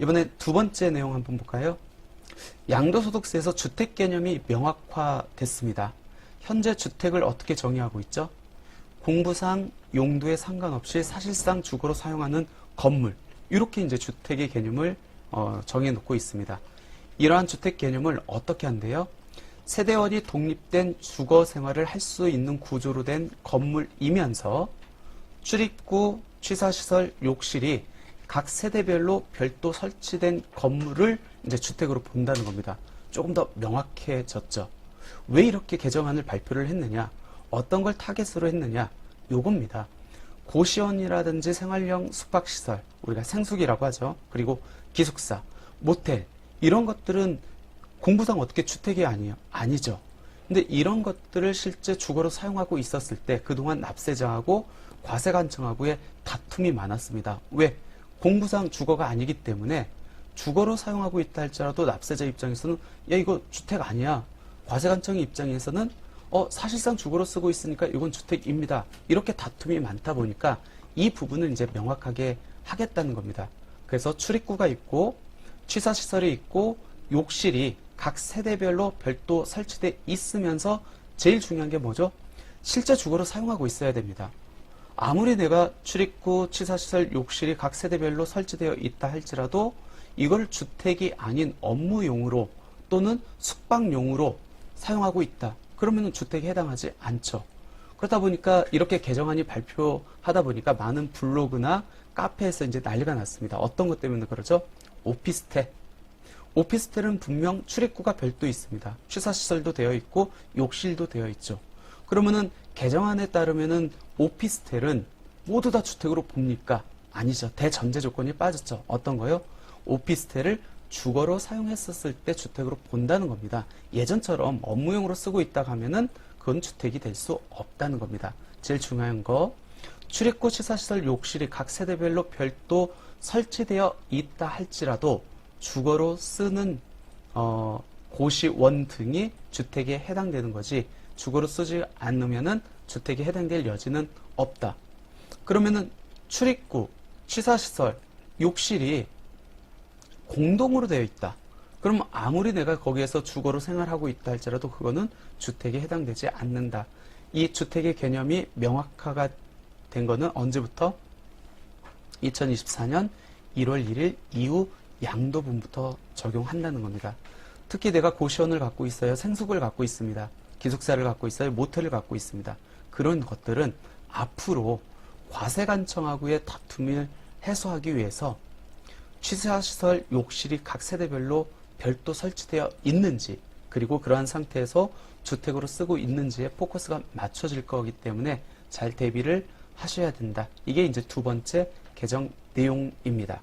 이번에 두 번째 내용 한번 볼까요? 양도소득세에서 주택 개념이 명확화됐습니다. 현재 주택을 어떻게 정의하고 있죠? 공부상 용도에 상관없이 사실상 주거로 사용하는 건물 이렇게 이제 주택의 개념을 어, 정해놓고 있습니다. 이러한 주택 개념을 어떻게 한대요? 세대원이 독립된 주거 생활을 할 수 있는 구조로 된 건물이면서 출입구, 취사시설, 욕실이 각 세대별로 별도 설치된 건물을 이제 주택으로 본다는 겁니다. 조금 더 명확해졌죠. 왜 이렇게 개정안을 발표를 했느냐? 어떤 걸 타겟으로 했느냐? 요겁니다. 고시원이라든지 생활형 숙박시설, 우리가 생숙이라고 하죠. 그리고 기숙사, 모텔, 이런 것들은 공부상 어떻게 주택이 아니에요? 아니죠. 근데 이런 것들을 실제 주거로 사용하고 있었을 때 그동안 납세자하고 과세관청하고의 다툼이 많았습니다. 왜? 공부상 주거가 아니기 때문에 주거로 사용하고 있다 할지라도 납세자 입장에서는 야 이거 주택 아니야. 과세관청의 입장에서는 어 사실상 주거로 쓰고 있으니까 이건 주택입니다. 이렇게 다툼이 많다 보니까 이 부분을 이제 명확하게 하겠다는 겁니다. 그래서 출입구가 있고 취사시설이 있고 욕실이 각 세대별로 별도 설치돼 있으면서 제일 중요한 게 뭐죠? 실제 주거로 사용하고 있어야 됩니다. 아무리 내가 출입구, 취사시설, 욕실이 각 세대별로 설치되어 있다 할지라도 이걸 주택이 아닌 업무용으로 또는 숙박용으로 사용하고 있다. 그러면 주택에 해당하지 않죠. 그러다 보니까 이렇게 개정안이 발표하다 보니까 많은 블로그나 카페에서 이제 난리가 났습니다. 어떤 것 때문에 그러죠? 오피스텔. 오피스텔은 분명 출입구가 별도 있습니다. 취사시설도 되어 있고 욕실도 되어 있죠. 그러면은 개정안에 따르면은 오피스텔은 모두 다 주택으로 봅니까? 아니죠. 대전제 조건이 빠졌죠. 어떤 거요? 오피스텔을 주거로 사용했었을 때 주택으로 본다는 겁니다. 예전처럼 업무용으로 쓰고 있다 하면은 그건 주택이 될 수 없다는 겁니다. 제일 중요한 거 출입구 취사시설 욕실이 각 세대별로 별도 설치되어 있다 할지라도 주거로 쓰는 어, 고시원 등이 주택에 해당되는 거지 주거로 쓰지 않으면은 주택에 해당될 여지는 없다. 그러면은 출입구, 취사시설, 욕실이 공동으로 되어 있다. 그럼 아무리 내가 거기에서 주거로 생활하고 있다 할지라도 그거는 주택에 해당되지 않는다. 이 주택의 개념이 명확화가 된 거는 언제부터? 2024년 1월 1일 이후 양도분부터 적용한다는 겁니다. 특히 내가 고시원을 갖고 있어요. 생숙을 갖고 있습니다. 기숙사를 갖고 있어요. 모텔을 갖고 있습니다. 그런 것들은 앞으로 과세관청하고의 다툼을 해소하기 위해서 취사시설 욕실이 각 세대별로 별도 설치되어 있는지 그리고 그러한 상태에서 주택으로 쓰고 있는지에 포커스가 맞춰질 거기 때문에 잘 대비를 하셔야 된다. 이게 이제 두 번째 개정 내용입니다.